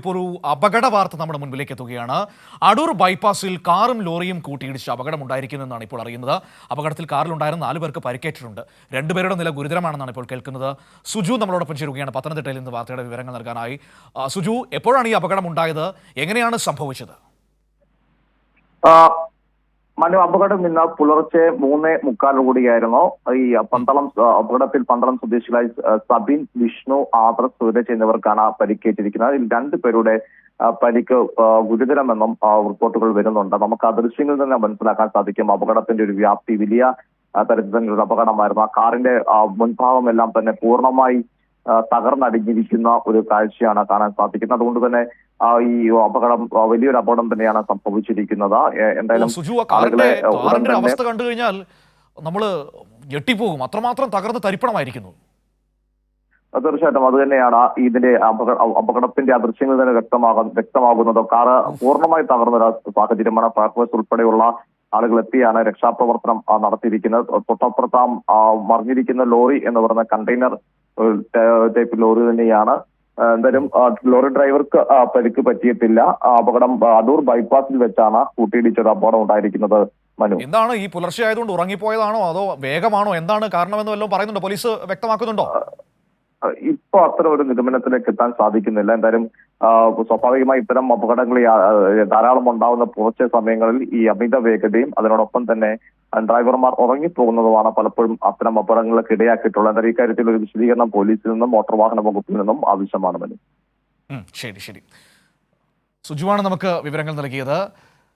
ഇപ്പോൾ ഒരു അപകട വാർത്ത നമ്മുടെ മുൻപിലേക്ക് എത്തുകയാണ് അടൂർ ബൈപ്പാസിൽ കാറും ലോറിയും കൂട്ടിയിടിച്ച് അപകടമുണ്ടായിരിക്കുന്നു എന്നാണ് ഇപ്പോൾ അറിയുന്നത്. അപകടത്തിൽ കാറിലുണ്ടായിരുന്ന നാല് പേർക്ക് പരിക്കേറ്റിട്ടുണ്ട്. രണ്ടുപേരുടെ നില ഗുരുതരമാണെന്നാണ് ഇപ്പോൾ കേൾക്കുന്നത്. സുജു നമ്മളോടൊപ്പം ചേരുകയാണ്. പത്തനംതിട്ടയിൽ നിന്ന് വാർത്തയുടെ വിവരങ്ങൾ നൽകാനായി. സുജു എപ്പോഴാണ് ഈ അപകടം ഉണ്ടായത് എങ്ങനെയാണ് സംഭവിച്ചത്? മനു അപകടം ഇന്ന് പുലർച്ചെ മൂന്ന് മുക്കാലോടിയായിരുന്നു ഈ പന്തളം അപകടത്തിൽ പന്തളം സ്വദേശികളായ സബിൻ വിഷ്ണു ആദർ സൂരജ് എന്നിവർക്കാണ് പരിക്കേറ്റിരിക്കുന്നത്. ഇതിൽ രണ്ടുപേരുടെ പേരുടെ പരിക്ക് ഗുരുതരമെന്നും റിപ്പോർട്ടുകൾ വരുന്നുണ്ട്. നമുക്ക് ആ ദൃശ്യങ്ങളിൽ തന്നെ മനസ്സിലാക്കാൻ സാധിക്കും. അപകടത്തിന്റെ ഒരു വ്യാപ്തി വലിയ തരത്തിൽ തന്നെ ഒരു അപകടമായിരുന്നു. ആ കാറിന്റെ മുൻഭാഗമെല്ലാം തന്നെ പൂർണമായി തകർന്നടിഞ്ഞിരിക്കുന്ന ഒരു കാഴ്ചയാണ് കാണാൻ സാധിക്കുന്നത്. അതുകൊണ്ട് തന്നെ ഈ അപകടം വലിയൊരു അപകടം തന്നെയാണ് സംഭവിച്ചിരിക്കുന്നത്. എന്തായാലും അവസ്ഥ കണ്ടു കഴിഞ്ഞാൽ നമ്മൾ ഞെട്ടിപ്പോകും. അത്രമാത്രം തകർന്ന് തരിപ്പണമായിരിക്കുന്നു. തീർച്ചയായിട്ടും അത് തന്നെയാണ് ഇതിന്റെ അപക- അപകടത്തിന്റെ ആ ദൃശ്യങ്ങൾ തന്നെ വ്യക്തമാകും വ്യക്തമാകുന്നത്. കാറ് പൂർണമായി തകർന്ന ഒരു സാഹചര്യമാണ് ഫയർഫോഴ്സ് ഉൾപ്പെടെയുള്ള ആളുകൾ എത്തിയാണ് രക്ഷാപ്രവർത്തനം നടത്തിയിരിക്കുന്നത്. തൊട്ടപ്പുറത്താം മറിഞ്ഞിരിക്കുന്ന ലോറി എന്ന് പറയുന്ന കണ്ടെയ്നർ ടൈപ്പ് ലോറി തന്നെയാണ്. എന്തായാലും ലോറി ഡ്രൈവർക്ക് പരിക്ക് പറ്റിയിട്ടില്ല. അപകടം അടൂർ ബൈപ്പാസിൽ വെച്ചാണ് കൂട്ടിയിടിച്ചൊരു അപകടം ഉണ്ടായിരിക്കുന്നത് മനു. എന്താണ് ഈ പുലർച്ചെ ആയതുകൊണ്ട് ഉറങ്ങിപ്പോയതാണോ? അതോ വേഗമാണോ? എന്താണ് കാരണമെന്ന് വല്ലതും പറയുന്നുണ്ടോ? പോലീസ് വ്യക്തമാക്കുന്നുണ്ടോ? ഇപ്പൊ അത്തരം ഒരു നിഗമനത്തിലേക്ക് എത്താൻ സാധിക്കുന്നില്ല. എന്തായാലും സ്വാഭാവികമായി ഇത്തരം അപകടങ്ങൾ ധാരാളം ഉണ്ടാവുന്ന പുറച്ച സമയങ്ങളിൽ ഈ അമിത വേഗതയും അതിനോടൊപ്പം തന്നെ ഡ്രൈവർമാർ ഉറങ്ങിപ്പോകുന്നതുമാണ് പലപ്പോഴും അത്തരം അപകടങ്ങൾക്ക് ഇടയാക്കിയിട്ടുള്ളത്. എന്തായാലും ഇക്കാര്യത്തിൽ ഒരു വിശദീകരണം പോലീസിൽ നിന്നും മോട്ടോർ വാഹന വകുപ്പിൽ നിന്നും ആവശ്യമാണ് ശരി ശരി. സുജുവാണ് നമുക്ക് വിവരങ്ങൾ നൽകിയത്.